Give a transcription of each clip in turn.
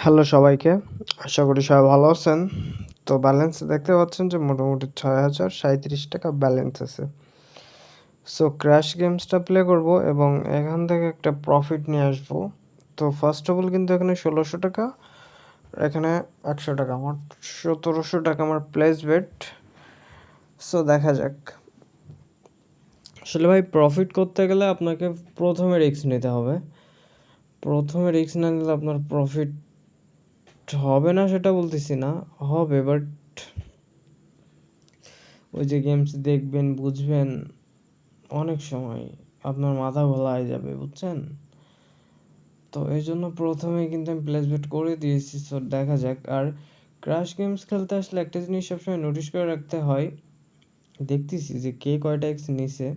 Hello সবাইকে, আশা করি সবাই ভালো আছেন। তো ব্যালেন্স দেখতে পাচ্ছেন যে মোটামুটি ছয় হাজার সাঁত্রিশ টাকা ব্যালেন্স আছে। সো ক্র্যাশ গেমসটা প্লে করব এবং এখান থেকে একটা প্রফিট নিয়ে আসব। তো ফার্স্ট অফ অল কিন্তু এখানে ষোলোশো টাকা, এখানে একশো টাকা আমার সতেরোশো টাকা আমার প্লেস বেট সো দেখা যাক। আসলে ভাই প্রফিট করতে গেলে আপনাকে প্রথমে রিস্ক নিতে হবে। প্রথমে রিস্ক না নিলে আপনার প্রফিট হবে না সেটা বলতেছি না। হবে বাট ওই যে গেমস দেখবেন, বুঝবেন অনেক সময় আপনার মাথা ভোলাই যাবে, বুঝছেন? তো এই জন্য প্রথমে কিন্তু আমি প্লেসমেন্ট করে দিয়েছি সো দেখা যাক। আর ক্রাশ গেমস খেলতে আসলে একটা জিনিস সবসময় নোটিশ করে রাখতে হয়। দেখতেছি যে কে কয়টা এক্স নিছে।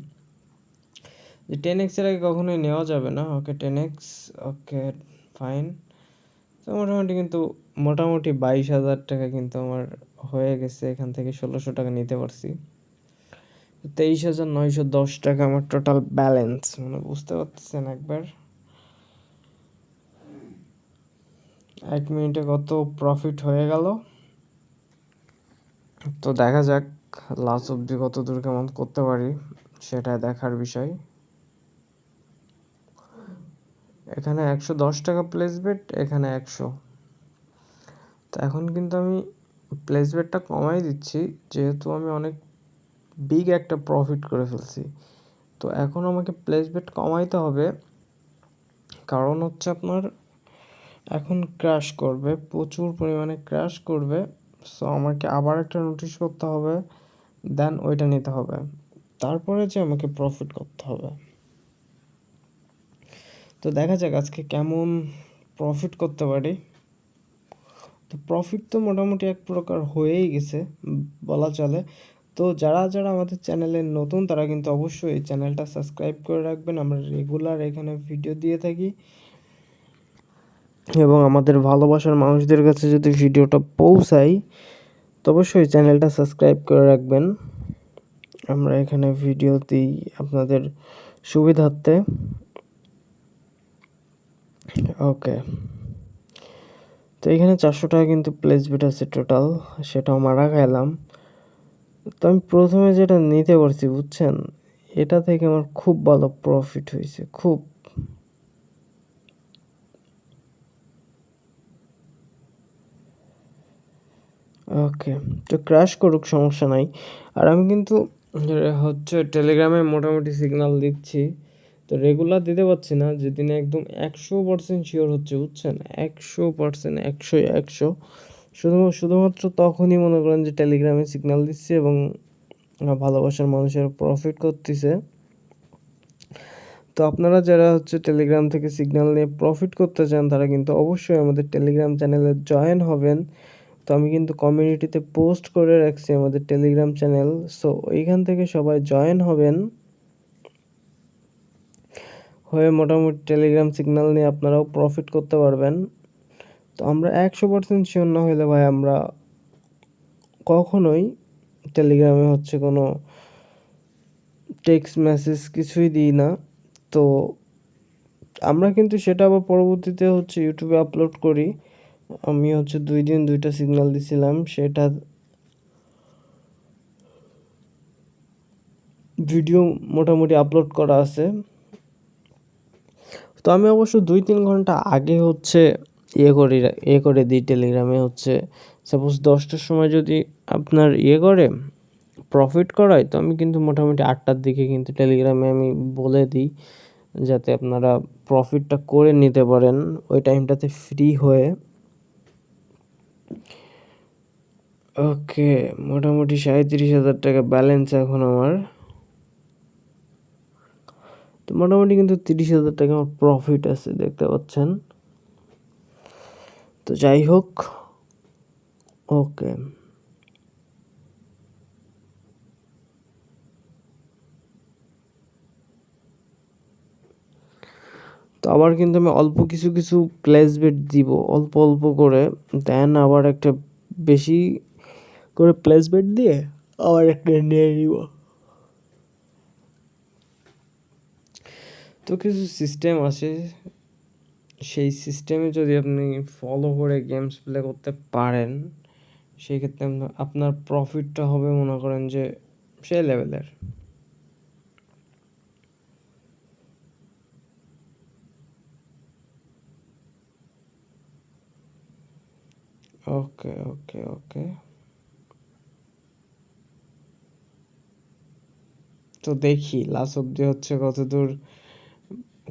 যে টেন এক্সের আগে কখনোই নেওয়া যাবে না। Okay ten X okay fine তো মোটামুটি কিন্তু মোটামুটি বাইশ হাজার টাকা কিন্তু আমার হয়ে গেছে, এখান থেকে ষোলোশো টাকা নিতে পারছি। তেইশ হাজার নয়শো দশ টাকা আমার টোটাল ব্যালেন্স মানে বুঝতে পারতেছেন একবার। এক মিনিটে কত প্রফিট হয়ে গেল। তো দেখা যাক লাস্ট অব্দি কত দূর কেমন করতে পারি, সেটা দেখার বিষয়। এখানে একশো দশ টাকা প্লেস বেট এখানে একশো। তো এখন কিন্তু আমি প্লেস বেটটা কমাই দিচ্ছি, যেহেতু আমি অনেক বিগ একটা প্রফিট করে ফেলছি। তো এখন আমাকে প্লেস বেট কমাইতে হবে, কারণ হচ্ছে আপনার এখন ক্র্যাশ করবে, প্রচুর পরিমাণে ক্র্যাশ করবে। সো আমাকে আবার একটা নোটিশ করতে হবে দেন ওইটা নিতে হবে। তারপরে যে আমাকে প্রফিট করতে হবে। তো দেখা যাক আজকে কেমন প্রফিট করতে পারি। তো প্রফিট তো মোটামুটি এক প্রকার হয়েই গেছে, বলা চলে। তো যারা যারা আমাদের চ্যানেলে নতুন, তারা কিন্তু অবশ্যই এই চ্যানেলটা সাবস্ক্রাইব করে রাখবেন। আমরা রেগুলার এখানে ভিডিও দিয়ে থাকি। এবং আমাদের ভালোবাসার মানুষদের কাছে যদি ভিডিওটা পৌঁছাই তো অবশ্যই চ্যানেলটা সাবস্ক্রাইব করে রাখবেন। আমরা এখানে ভিডিও দিই আপনাদের সুবিধার্থে। ওকে তো এখানে চারশো টাকা কিন্তু প্লেস বিট আছে টোটাল সেটাও মারা খাইলাম তো আমি প্রথমে যেটা নিতে পারছি, বুঝছেন? এটা থেকে আমার খুব ভালো প্রফিট হয়েছে, খুব। ওকে তো ক্র্যাশ করুক, সমস্যা নাই। আর আমি কিন্তু, হচ্ছে টেলিগ্রামে মোটামুটি সিগনাল দিচ্ছি। তো রেগুলার দিতে পারছি না যেদিনে একদম একশো পার্সেন্ট শিওর হচ্ছে, বুঝছেন? একশো পার্সেন্ট একশো একশো। শুধু, শুধুমাত্র তখনই মনে করেন যে টেলিগ্রামে সিগনাল দিচ্ছে এবং ভালোবাসার মানুষের প্রফিট করতেছে। তো আপনারা যারা হচ্ছে টেলিগ্রাম থেকে সিগন্যাল নিয়ে প্রফিট করতে চান, তারা কিন্তু অবশ্যই আমাদের টেলিগ্রাম চ্যানেলে জয়েন হবেন। তো আমি কিন্তু কমিউনিটিতে পোস্ট করে রাখছি আমাদের টেলিগ্রাম চ্যানেল। সো ওইখান থেকে সবাই জয়েন হবেন। হয়ে মোটামুটি টেলিগ্রাম সিগন্যাল নিয়ে আপনারাও প্রফিট করতে পারবেন। তো আমরা একশো পার্সেন্ট শিওর না হলে ভাই আমরা কখনোই টেলিগ্রামে হচ্ছে কোনো টেক্সট মেসেজ কিছুই দিই না। তো আমরা কিন্তু সেটা আবার পরবর্তীতে হচ্ছে ইউটিউবে আপলোড করি। আমি হচ্ছে দুই দিন দুইটা সিগন্যাল দিছিলাম, সেটা ভিডিও মোটামুটি আপলোড করা আছে। আমি অবশ্য দুই তিন ঘণ্টা আগে হচ্ছে ইয়ে করি ইয়ে করে দিই টেলিগ্রামে হচ্ছে সাপোজ দশটার সময় যদি আপনার ইয়ে করে প্রফিট করায়, তো আমি কিন্তু মোটামুটি আটটার দিকে কিন্তু টেলিগ্রামে আমি বলে দিই, যাতে আপনারা প্রফিটটা করে নিতে পারেন, ওই টাইমটাতে ফ্রি হয়ে। ওকে মোটামুটি সাঁত্রিশ হাজার টাকা ব্যালেন্স এখন আমার। তো মোটামুটি কিন্তু তিরিশ হাজার টাকা আমার প্রফিট আছে, দেখতে পাচ্ছেন। তো যাই হোক, ওকে। তো আবার কিন্তু আমি অল্প কিছু কিছু প্লেস বেট দিব, অল্প অল্প করে। দেন আবার একটা বেশি করে প্লেস বেট দিয়ে আবার একটা নিয়ে নিব। তো কিছু সিস্টেম আছে। সেই সিস্টেমে যদি আপনি ফলো করে গেমস প্লে করতে পারেন সেই ক্ষেত্রে আপনার প্রফিটটা হবে মনে করেন যে সেই লেভেলের ওকে ওকে ওকে তো দেখি লাস্ট অব্দি হচ্ছে কতদূর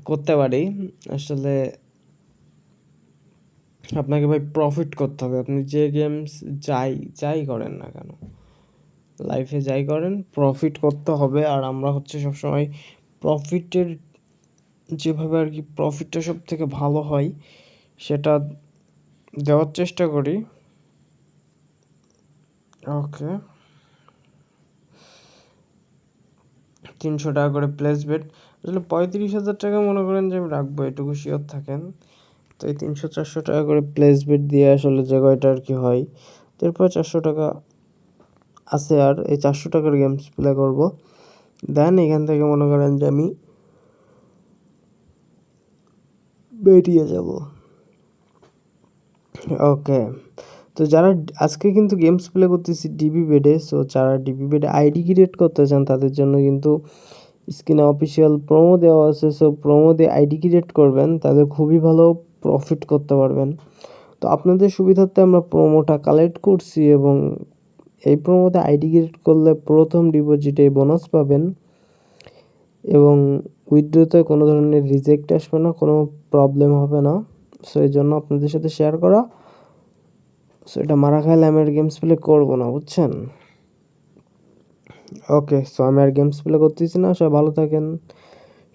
করতে পারি। আসলে আপনাকে ভাই প্রফিট করতে হবে। আপনি যে গেমস যাই যাই করেন না কেন লাইফে যাই করেন প্রফিট করতে হবে। আর আমরা হচ্ছে সবসময় প্রফিটের যেভাবে আর কি প্রফিটটা সব থেকে ভালো হয়, সেটা দেওয়ার চেষ্টা করি। ওকে তিনশো টাকা করে প্লেস বেট আসলে পঁয়ত্রিশ হাজার টাকা মনে করেন যে আমি রাখব, এটুকু শিওর থাকেন। তো এই তিনশো চারশো টাকা করে প্লেস বেট দিয়ে আসলে যে কয়টা আর কি হয় তারপর চারশো টাকা আছে আর এই চারশো টাকার গেমস প্লে করব। দেন এখান থেকে মনে করেন যে আমি বেরিয়ে যাব। ওকে তো যারা আজকে কিন্তু গেমস প্লে করতেছি ডিবি বেডে সো যারা ডিবি বেডে আইডি ক্রিয়েট করতে চান তাদের জন্য কিন্তু স্ক্রিনে অফিসিয়াল প্রোমো দেওয়া আছে সো প্রোমো দিয়ে আইডি ক্রিয়েট করবেন, তাদের খুবই ভালো প্রফিট করতে পারবেন। তো আপনাদের সুবিধার্থে আমরা প্রোমোটা কালেক্ট করছি এবং এই প্রোমোতে আইডি ক্রিয়েট করলে প্রথম ডিপোজিটে বোনাস পাবেন এবং উইথড্রোতে কোনো ধরনের রিজেক্ট আসবে না, কোনো প্রবলেম হবে না। সো এই জন্য আপনাদের সাথে শেয়ার করা। সো এটা মারা খাইলে আমি আর গেমস প্লে করব না, বুঝছেন? ওকে সো আমি আর গেমস প্লে করতেছি না, সবাই ভালো থাকেন,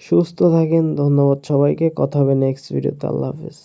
সুস্থ থাকেন, ধন্যবাদ সবাইকে, কথা হবে নেক্সট ভিডিওতে আল্লাহ হাফেজ।